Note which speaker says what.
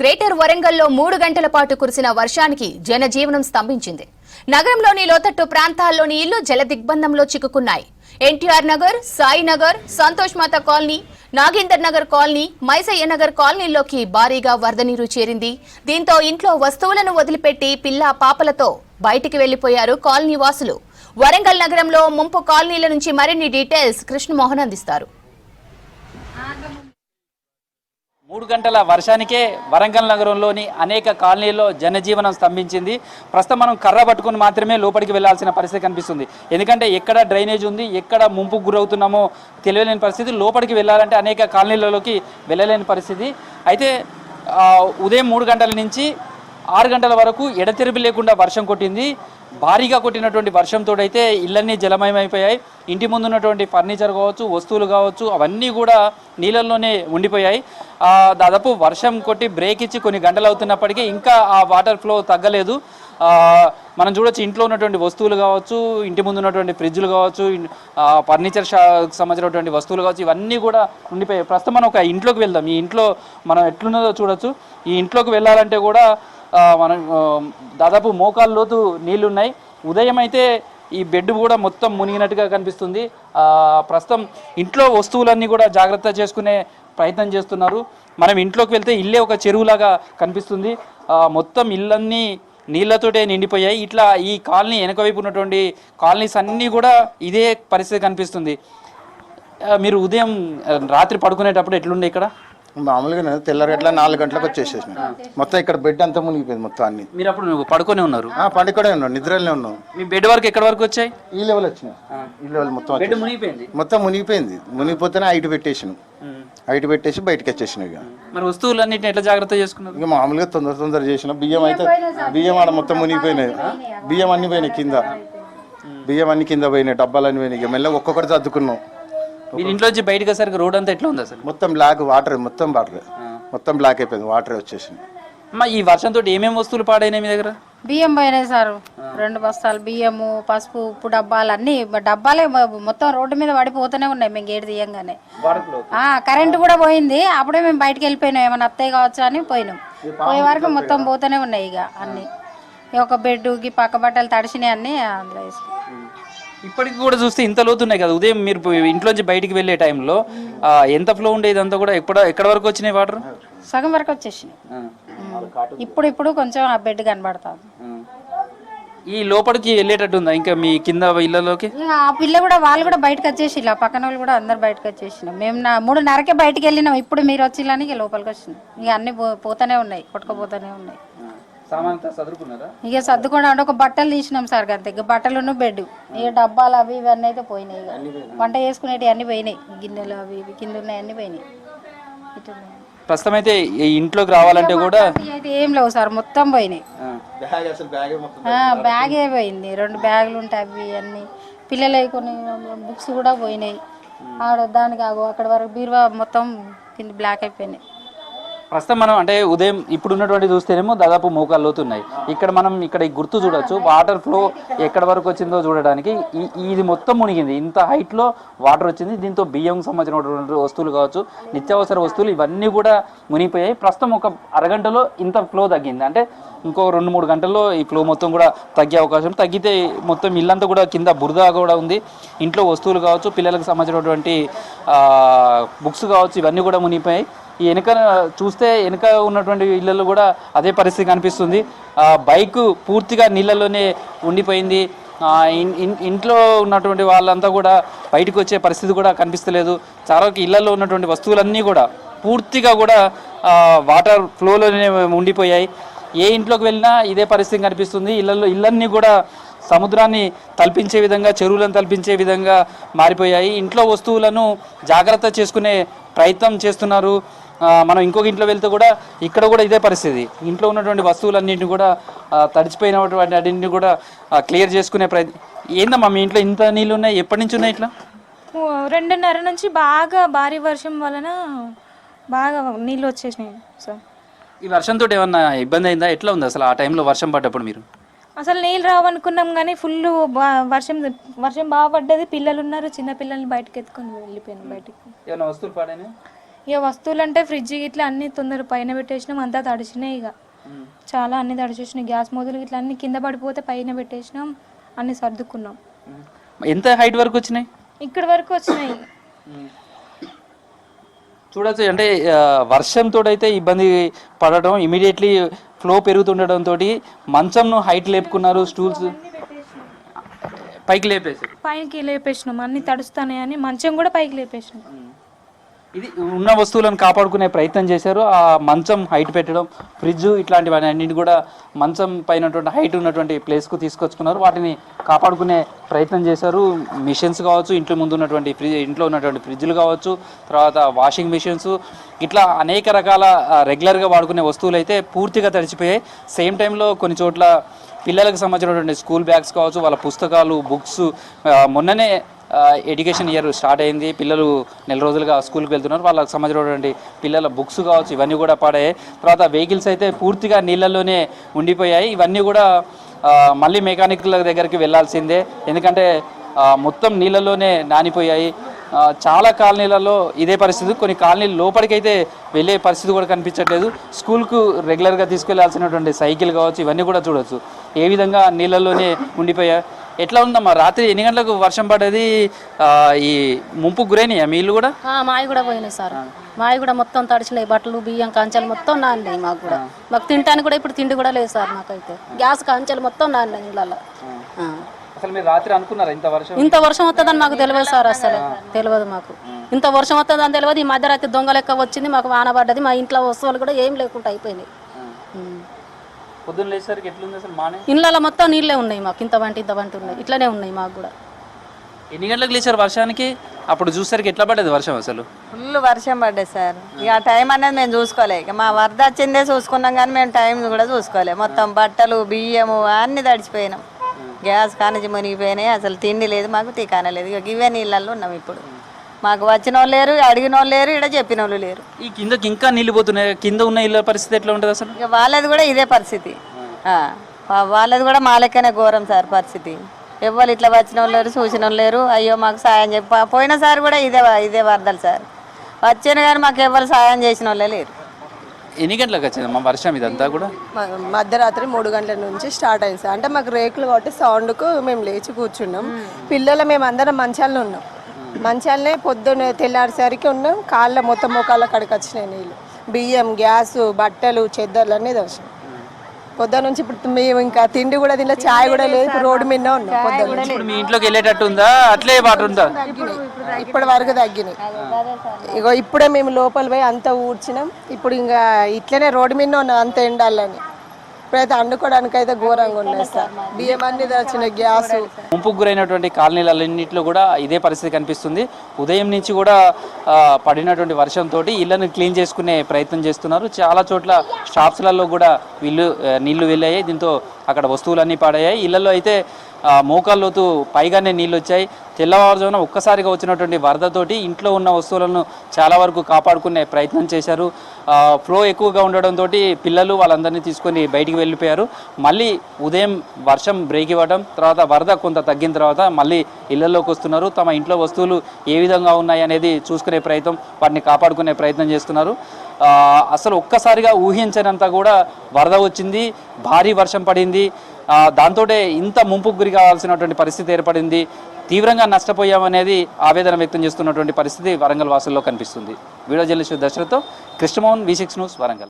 Speaker 1: Greater వరంగల్లో మూడు గంటల పాటు కురిసిన వర్షానికి జనజీవనం స్తంభించింది. నగరంలోని లోతట్టు ప్రాంతాల్లోని ఇళ్ళు జల దిగ్బంధంలో చిక్కుకున్నాయి. ఎన్టీఆర్ నగర్ సాయినగర్ సంతోష్ మాత కాలనీ నాగేందర్ నగర్ కాలనీ మైసయ్య నగర్ కాలనీలోకి భారీగా వరద నీరు చేరింది. దీంతో ఇంట్లో వస్తువులను వదిలిపెట్టి పిల్ల పాపలతో బయటికి వెళ్ళిపోయారు కాలనీ వాసులు. వరంగల్ నగరంలో ముంపు కాలనీల నుంచి మరిన్ని డీటెయిల్స్ కృష్ణమోహన్ అందిస్తారు.
Speaker 2: మూడు గంటల వర్షానికే వరంగల్ నగరంలోని అనేక కాలనీల్లో జనజీవనం స్తంభించింది. ప్రస్తుతం మనం కర్ర పట్టుకుని మాత్రమే లోపలికి వెళ్ళాల్సిన పరిస్థితి కనిపిస్తుంది. ఎందుకంటే ఎక్కడ డ్రైనేజ్ ఉంది ఎక్కడ ముంపుకు గురవుతున్నామో తెలియలేని పరిస్థితి. లోపలికి వెళ్ళాలంటే అనేక కాలనీలలోకి వెళ్ళలేని పరిస్థితి. అయితే ఉదయం మూడు గంటల నుంచి ఆరు గంటల వరకు ఎడతెరిపి లేకుండా వర్షం కొట్టింది. భారీగా కొట్టినటువంటి వర్షంతో అయితే ఇళ్ళన్నీ జలమయమైపోయాయి. ఇంటి ముందు ఉన్నటువంటి ఫర్నిచర్ కావచ్చు వస్తువులు కావచ్చు అవన్నీ కూడా నీళ్ళల్లోనే ఉండిపోయాయి. దాదాపు వర్షం కొట్టి బ్రేక్ ఇచ్చి కొన్ని గంటలు అవుతున్నప్పటికీ ఇంకా ఆ వాటర్ ఫ్లో తగ్గలేదు. మనం చూడొచ్చు ఇంట్లో ఉన్నటువంటి వస్తువులు కావచ్చు ఇంటి ముందు ఉన్నటువంటి ఫ్రిడ్జ్లు కావచ్చు ఫర్నిచర్ షాప్కి సంబంధించినటువంటి వస్తువులు కావచ్చు ఇవన్నీ కూడా ఉండిపోయాయి. ప్రస్తుతం మనం ఒక ఇంట్లోకి వెళ్దాం. ఈ ఇంట్లో మనం ఎట్లున్నదో చూడొచ్చు. ఈ ఇంట్లోకి వెళ్ళాలంటే కూడా మనం దాదాపు మోకాలు లోతు నీళ్ళున్నాయి. ఉదయం అయితే ఈ బెడ్ కూడా మొత్తం మునిగినట్టుగా కనిపిస్తుంది. ప్రస్తుతం ఇంట్లో వస్తువులన్నీ కూడా జాగ్రత్త చేసుకునే ప్రయత్నం చేస్తున్నారు. మనం ఇంట్లోకి వెళ్తే ఇల్లే ఒక చెరువులాగా కనిపిస్తుంది. మొత్తం ఇల్లన్నీ నీళ్ళతోటే నిండిపోయాయి. ఇట్లా ఈ కాలనీ వెనక వైపు ఉన్నటువంటి కాలనీస్ అన్నీ కూడా ఇదే పరిస్థితి కనిపిస్తుంది. మీరు ఉదయం రాత్రి పడుకునేటప్పుడు ఎట్లుండే ఇక్కడ?
Speaker 3: మామూలుగా నేను తెల్లారి గట్ల నాలుగు గంటలకు వచ్చేసేసిన. మొత్తం ఇక్కడ బెడ్ అంతా మునిగిపోయింది మొత్తం అన్ని.
Speaker 2: మీరు అప్పుడు నువ్వు పడుకొని ఉన్నారు?
Speaker 3: ఆ, పండుకొనే ఉన్నాం నిద్రలోనే ఉన్నాం
Speaker 2: మీ బెడ్ వరకు ఎక్కడ వరకు వచ్చాయి?
Speaker 3: ఈ లెవెల్ వచ్చినాయి ఈ లెవెల్ మొత్తం
Speaker 2: బెడ్. మునిగిపోయింది?
Speaker 3: మొత్తం మునిగిపోయింది. మునిగిపోతేనే హైట్ పెట్టేసిన. హైట్ పెట్టేసి బయటకు వచ్చేసిన ఇక.
Speaker 2: మరి వస్తువులన్నిటిని ఎట్లా జాగ్రత్త చేసుకున్నారు?
Speaker 3: ఇక మామూలుగా తొందర తొందర చేసిన. బియ్యం అయితే బియ్యం ఆడ మొత్తం మునిగిపోయినాయి. బియ్యం అన్ని పోయినాయి కింద. బియ్యం అన్ని కింద పోయినాయి డబ్బాలు పోయినాయి. ఇక మెల్లగా ఒక్కొక్కటి సర్దుకున్నాం.
Speaker 2: మీరు ఇంట్లో వచ్చి బయటకు వచ్చేసరికి రోడ్ అంతా ఎట్లా ఉంది అసలు?
Speaker 3: మొత్తం బ్లాక్ వాటర్ మొత్తం వాటర్. మొత్తం బ్లాక్ అయిపోయింది వాటర్ వచ్చేసింది.
Speaker 2: అమ్మా ఈ వర్షంతో ఏమేమి వస్తువులు పాడైనాయి మీ దగ్గర?
Speaker 4: బియ్యం పోయినాయి సార్. రెండు బస్తాలు బియ్యము పసుపు ఉప్పు డబ్బాలు అన్ని. డబ్బాలే మొత్తం రోడ్డు మీద పడిపోతూనే ఉన్నాయి మేము గేటు తీయంగానే. ఆ, కరెంటు కూడా పోయింది. అప్పుడే మేము బయటకు వెళ్ళిపోయినాం. ఏమైనా అత్తయ్య కావచ్చు అని పోయినాం. పోయే వరకు మొత్తం పోతూనే ఉన్నాయి ఇక అన్ని. ఒక బెడ్ గి పక్క బట్టలు తడిసినాయి అన్ని అందులో వేసుకున్నాం.
Speaker 2: ఇప్పటికి కూడా చూస్తే ఇంత లోతున్నాయి కదా. ఉదయం మీరు ఇంట్లోంచి బయటికి వెళ్ళే టైంలో ఎంత ఫ్లో ఉండేది అంతా కూడా ఎక్కడ ఎక్కడ వరకు వచ్చినాయి వాటర్?
Speaker 4: సగం వరకు వచ్చేసినాయి. ఇప్పుడు ఇప్పుడు కొంచెం ఆ బెడ్ కనబడుతుంది.
Speaker 2: ఈ లోపలికి వెళ్ళేటట్టు ఉందా? ఇంకా మీ కింద ఇళ్ళలోకి?
Speaker 4: ఆ పిల్ల కూడా వాళ్ళు కూడా బయటకు వచ్చేసి ఆ పక్కన వాళ్ళు కూడా అందరు బయటకు వచ్చేసినాం మేము నా మూడున్నరకే బయటకు వెళ్ళినాం. ఇప్పుడు మీరు వచ్చిల్లని ఇక లోపలికి వచ్చినాం. ఇక అన్ని పోతానే ఉన్నాయి కొట్టుకుపోతానే ఉన్నాయి. ఇక సర్దుకుండా అంటే ఒక బట్టలు తీసినాం సార్ అంతే ఇక బట్టలు బెడ్. ఇక డబ్బాలు అవి ఇవన్నీ అయితే పోయినాయి ఇక. వంట చేసుకునేవి అన్ని పోయినాయి. గిన్నెలు అవి ఇవి కింద ఉన్నాయి అన్ని పోయినాయి.
Speaker 2: ప్రస్తుతం అయితే ఈ ఇంట్లోకి రావాలంటే కూడా
Speaker 4: ఇవి అయితే ఏం లేవు సార్. మొత్తం పోయినాయి.
Speaker 3: బ్యాగ్ అసలు బ్యాగ్ మొత్తం
Speaker 4: ఆ, బ్యాగే పోయింది. రెండు బ్యాగులు ఉంటాయి అవి అన్ని. పిల్లలవి కొన్ని బుక్స్ కూడా పోయినాయి. ఆడ దానికి అక్కడ వరకు బీరువా మొత్తం కింద బ్లాక్ అయిపోయినాయి.
Speaker 2: ప్రస్తుతం మనం అంటే ఉదయం ఇప్పుడు ఉన్నటువంటి చూస్తేనేమో దాదాపు మోకాలు లోతున్నాయి. ఇక్కడ మనం ఇక్కడ ఈ గుర్తు చూడొచ్చు. వాటర్ ఫ్లో ఎక్కడ వరకు వచ్చిందో చూడడానికి ఈ- ఇది మొత్తం మునిగింది. ఇంత హైట్లో వాటర్ వచ్చింది. దీంతో బియ్యం సంబంధించినటువంటి వస్తువులు కావచ్చు నిత్యావసర వస్తువులు ఇవన్నీ కూడా మునిగిపోయాయి. ప్రస్తుతం ఒక అరగంటలో ఇంత ఫ్లో తగ్గింది. అంటే ఇంకో రెండు మూడు గంటల్లో ఈ ఫ్లో మొత్తం కూడా తగ్గే అవకాశం. తగ్గితే మొత్తం ఇల్లంతా కూడా కింద బురద కూడా ఉంది. ఇంట్లో వస్తువులు కావచ్చు పిల్లలకు సంబంధించినటువంటి బుక్స్ కావచ్చు ఇవన్నీ కూడా మునిగిపోయాయి. ఈ వెనుక చూస్తే వెనుక ఉన్నటువంటి ఇళ్ళల్లో కూడా అదే పరిస్థితి కనిపిస్తుంది. బైక్ పూర్తిగా నీళ్ళలోనే ఉండిపోయింది. ఇంట్లో ఉన్నటువంటి వాళ్ళంతా కూడా బయటకు వచ్చే పరిస్థితి కూడా కనిపిస్తలేదు. చాలా వరకు ఇళ్ళలో ఉన్నటువంటి వస్తువులన్నీ కూడా పూర్తిగా కూడా వాటర్ ఫ్లోలోనే ఉండిపోయాయి. ఏ ఇంట్లోకి వెళ్ళినా ఇదే పరిస్థితి కనిపిస్తుంది. ఇళ్ళల్లో ఇళ్ళన్నీ కూడా సముద్రాన్ని తలపించే విధంగా చెరువులను తలపించే విధంగా మారిపోయాయి. ఇంట్లో వస్తువులను జాగ్రత్త చేసుకునే ప్రయత్నం చేస్తున్నారు. మనం ఇంకొక ఇంట్లో వెళ్తే కూడా ఇక్కడ కూడా ఇదే పరిస్థితి. ఇంట్లో ఉన్నటువంటి వస్తువులన్నింటినీ కూడా తడిచిపోయినటువంటి అన్నింటినీ కూడా క్లియర్ చేసుకునే ప్రయత్నం. ఏందమ్మా మీ ఇంట్లో ఇంత నీళ్ళు ఉన్నాయి? ఎప్పటి నుంచి ఉన్నాయి ఇట్లా?
Speaker 5: రెండున్నర నుంచి బాగా భారీ వర్షం వలన బాగా నీళ్ళు వచ్చేసినాయి సార్.
Speaker 2: ఈ వర్షంతో ఏమన్నా ఇబ్బంది అయిందా? ఎట్లా ఉంది అసలు ఆ టైంలో వర్షం పడ్డప్పుడు మీరు?
Speaker 5: అసలు నీళ్ళు రావనుకున్నాం కానీ ఫుల్ వర్షం వర్షం బాగా పడ్డది. పిల్లలు ఉన్నారు చిన్న పిల్లల్ని బయటకు ఎత్తుకొని వెళ్ళిపోయాను బయటికి.
Speaker 2: ఏమైనా వస్తువులు పాడైనా
Speaker 5: ఇక వస్తువులు అంటే ఫ్రిడ్జ్ ఇట్లా అన్ని తొందర పైన పెట్టేసినాం అంతా తడిచినాయి ఇక. చాలా అన్ని తడిచేసినాయి. గ్యాస్ మొదలు ఇట్లా అన్ని కింద పడిపోతే పైన పెట్టేసినాం అన్ని సర్దుకున్నాం.
Speaker 2: ఎంత హైట్ వరకు వచ్చినాయి?
Speaker 5: ఇక్కడ వరకు వచ్చినాయి.
Speaker 2: చూడొచ్చు. అంటే వర్షంతో అయితే ఇబ్బంది పడటం ఇమీడియట్లీ ఫ్లో పెరుగుతుండటంతో మంచంను హైట్ లేపుకున్నారు స్టూల్స్ పైకి లేపేసి.
Speaker 5: పైకి లేపేసినాం. అన్ని తడుస్తాయి అని మంచం కూడా పైకి లేపేసినాం.
Speaker 2: ఇది ఉన్న వస్తువులను కాపాడుకునే ప్రయత్నం చేశారు. ఆ మంచం హైట్ పెట్టడం ఫ్రిడ్జ్ ఇట్లాంటివన్నీ అన్నింటి కూడా మంచం పైన హైట్ ఉన్నటువంటి ప్లేస్కు తీసుకొచ్చుకున్నారు. వాటిని కాపాడుకునే ప్రయత్నం చేశారు. మిషన్స్ కావచ్చు ఇంట్లో ముందు ఉన్నటువంటి ఫ్రిడ్జ్ ఇంట్లో ఉన్నటువంటి ఫ్రిడ్జ్లు కావచ్చు తర్వాత వాషింగ్ మిషన్స్ ఇట్లా అనేక రకాల రెగ్యులర్గా వాడుకునే వస్తువులు అయితే పూర్తిగా తడిచిపోయాయి. సేమ్ టైంలో కొన్ని చోట్ల పిల్లలకు సంబంధించినటువంటి స్కూల్ బ్యాగ్స్ కావచ్చు వాళ్ళ పుస్తకాలు బుక్స్ మొన్ననే ఎడ్యుకేషన్ ఇయర్ స్టార్ట్ అయింది. పిల్లలు నెల రోజులుగా స్కూల్కి వెళ్తున్నారు. వాళ్ళకి సంబంధించినటువంటి పిల్లల బుక్స్ కావచ్చు ఇవన్నీ కూడా పడాయి తర్వాత వెహికల్స్ అయితే పూర్తిగా నీళ్ళల్లోనే ఉండిపోయాయి. ఇవన్నీ కూడా మళ్ళీ మెకానిక్ల దగ్గరికి వెళ్ళాల్సిందే ఎందుకంటే మొత్తం నీళ్ళలోనే నానిపోయాయి. చాలా కాలనీలలో ఇదే పరిస్థితి. కొన్ని కాలనీలు లోపలికైతే వెళ్ళే పరిస్థితి కూడా కనిపించట్లేదు. స్కూల్కు రెగ్యులర్గా తీసుకెళ్ళాల్సినటువంటి సైకిల్ కావచ్చు ఇవన్నీ కూడా చూడవచ్చు ఏ విధంగా నీళ్ళల్లోనే ఉండిపోయాయి ఎట్లా ఉందమ్మా? రాత్రి ఎన్ని గంటలకు వర్షం పడ్డది? ఆ, ఈ ముంపు గురైనాయా? మీ ఇల్లు కూడా?
Speaker 6: ఆ, మావి కూడా పోయినాయి సార్. మావి కూడా మొత్తం తడిచినాయి. బట్టలు బియ్యం కంచెలు మొత్తం నానినాయి మాకు కూడా. మాకు తినడానికి కూడా ఇప్పుడు తిండి కూడా లేదు సార్ మాకైతే. గ్యాస్ కంచెలు మొత్తం నానినాయి ఇళ్ళల్లో ఆ.
Speaker 2: అసలు మీరు రాత్రి అనుకున్నారా ఇంత వర్షం?
Speaker 6: ఇంత వర్షం వస్తుందని మాకు తెలియదు సార్ అసలు. తెలియదు మాకు. ఇంత వర్షం వస్తుందని తెలియదు. ఈ మధ్యరాత్రి దొంగ లెక్క వచ్చింది. మాకు వాన పడ్డది. మా ఇంట్లో వస్తువులు కూడా ఏం లేకుండా అయిపోయినాయి.
Speaker 2: పొద్దున్న లేచేసరికి ఎట్లుంది అసలు మానే?
Speaker 6: మొత్తం నీళ్ళే ఉన్నాయి మాకు. ఇంత వంటి ఇంత వంటి ఉన్నాయి. ఇట్లనే ఉన్నాయి మాకు కూడా.
Speaker 2: ఎన్ని గంటలకు లేచారు వర్షానికి? అప్పుడు చూసరికి ఎట్లా పడ్డది వర్షం అసలు?
Speaker 7: ఫుల్ వర్షం పడ్డది సార్. ఇక ఆ టైం అనేది మేము చూసుకోలే. ఇక మా వరద వచ్చిందే చూసుకున్నాం కానీ మేము టైం కూడా చూసుకోలే. మొత్తం బట్టలు బియ్యము అన్ని తడిచిపోయినాం. గ్యాస్ కానించి మునిగిపోయినాయి. అసలు తిండి లేదు మాకు టీకాన లేదు ఇక ఇవే నీళ్ళల్లో ఉన్నాం ఇప్పుడు. మాకు వచ్చిన వాళ్ళు లేరు అడిగిన వాళ్ళు లేరు ఇక్కడ చెప్పిన వాళ్ళు లేరు.
Speaker 2: ఈ కిందకి ఇంకా నీళ్ళు పోతున్నాయి కింద ఉన్న ఇళ్ళ పరిస్థితి ఎట్లా ఉంటుంది అసలు?
Speaker 7: ఇక వాళ్ళది కూడా ఇదే పరిస్థితి. ఆ, వాళ్ళది కూడా మా లెక్కనే ఘోరం సార్ పరిస్థితి. ఎవ్వరు ఇట్లా వచ్చిన వాళ్ళు లేరు చూసిన వాళ్ళు లేరు అయ్యో మాకు సాయం చెప్పి పా- పోయినసారి కూడా ఇదే ఇదే వరదలు సార్. వచ్చాను కానీ మాకు ఎవరు సాయం చేసిన వాళ్ళే లేరు.
Speaker 2: ఎన్ని గంటలకు వచ్చిందమ్మా వర్షం ఇదంతా కూడా?
Speaker 8: మ- మధ్యరాత్రి మూడు గంటల నుంచి స్టార్ట్ అయింది సార్. అంటే మాకు రేకులు కాబట్టి సౌండ్కు మేము లేచి కూర్చున్నాం. పిల్లలు మేము అందరం మంచాల్లో ఉన్నాం. మంచాలనే పొద్దున్న తెల్లారిసరికి ఉన్నాం. కాళ్ళ మొత్తం మోకాళ్ళ కడికి వచ్చినాయి నీళ్ళు. బియ్యం గ్యాస్ బట్టలు చెద్దర్లు అన్నీ దర్శనం పొద్దున్న నుంచి ఇప్పుడు మేము ఇంకా తిండి కూడా తినలే చాయ్ కూడా లేదు ఇప్పుడు రోడ్డు మీద ఉన్నాం పొద్దున్న.
Speaker 2: ఇప్పుడు మీ ఇంట్లోకి వెళ్ళేటట్టు ఉందా? అట్లే వాటర్ ఉందా?
Speaker 8: తగ్గినాయి ఇప్పటి వరకు తగ్గినాయి. ఇగో ఇప్పుడే మేము లోపల పోయి అంతా ఊడ్చినాం. ఇప్పుడు ఇంకా ఇట్లనే రోడ్డు మీద ఉన్నాం అంత ఎండాలని. ఇప్పుడైతే వండుకోవడానికి అయితే ఘోరంగా ఉన్నాయి సార్. బియ్యం అన్ని వచ్చినాయి గ్యాస్.
Speaker 2: ముంపుకు గురైనటువంటి కాలనీలన్నింటిలో కూడా ఇదే పరిస్థితి కనిపిస్తుంది. ఉదయం నుంచి కూడా పడినటువంటి వర్షంతో ఇళ్ళను క్లీన్ చేసుకునే ప్రయత్నం చేస్తున్నారు. చాలా చోట్ల షాప్స్లలో కూడా వీళ్ళు నీళ్ళు వెళ్ళాయి. దీంతో అక్కడ వస్తువులన్నీ పాడయ్యాయి. ఇళ్ళలో అయితే మోకాల్లోతు పైగానే నీళ్ళు వచ్చాయి తెల్లవారుజామున ఒక్కసారిగా వచ్చినటువంటి వరదతోటి ఇంట్లో ఉన్న వస్తువులను చాలా వరకు కాపాడుకునే ప్రయత్నం చేశారు. ఫ్లో ఎక్కువగా ఉండడంతో పిల్లలు వాళ్ళందరినీ తీసుకొని బయటికి వెళ్ళిపోయారు. మళ్ళీ ఉదయం వర్షం బ్రేక్ ఇవ్వడం తర్వాత వరద కొంత తగ్గిన తర్వాత మళ్ళీ ఇళ్ళలోకి వస్తున్నారు. తమ ఇంట్లో వస్తువులు ఏ విధంగా ఉన్నాయి అనేది చూసుకునే ప్రయత్నం వాటిని కాపాడుకునే ప్రయత్నం చేస్తున్నారు. అసలు ఒక్కసారిగా ఊహించనంత కూడా వరద వచ్చింది భారీ వర్షం పడింది. దాంతో ఇంత ముంపుకు గురి కావాల్సినటువంటి పరిస్థితి ఏర్పడింది. తీవ్రంగా నష్టపోయామనేది ఆవేదన వ్యక్తం చేస్తున్నటువంటి పరిస్థితి వరంగల్ వాసుల్లో కనిపిస్తుంది. Video journalist దర్శనతో Krishnamohan V six news Warangal.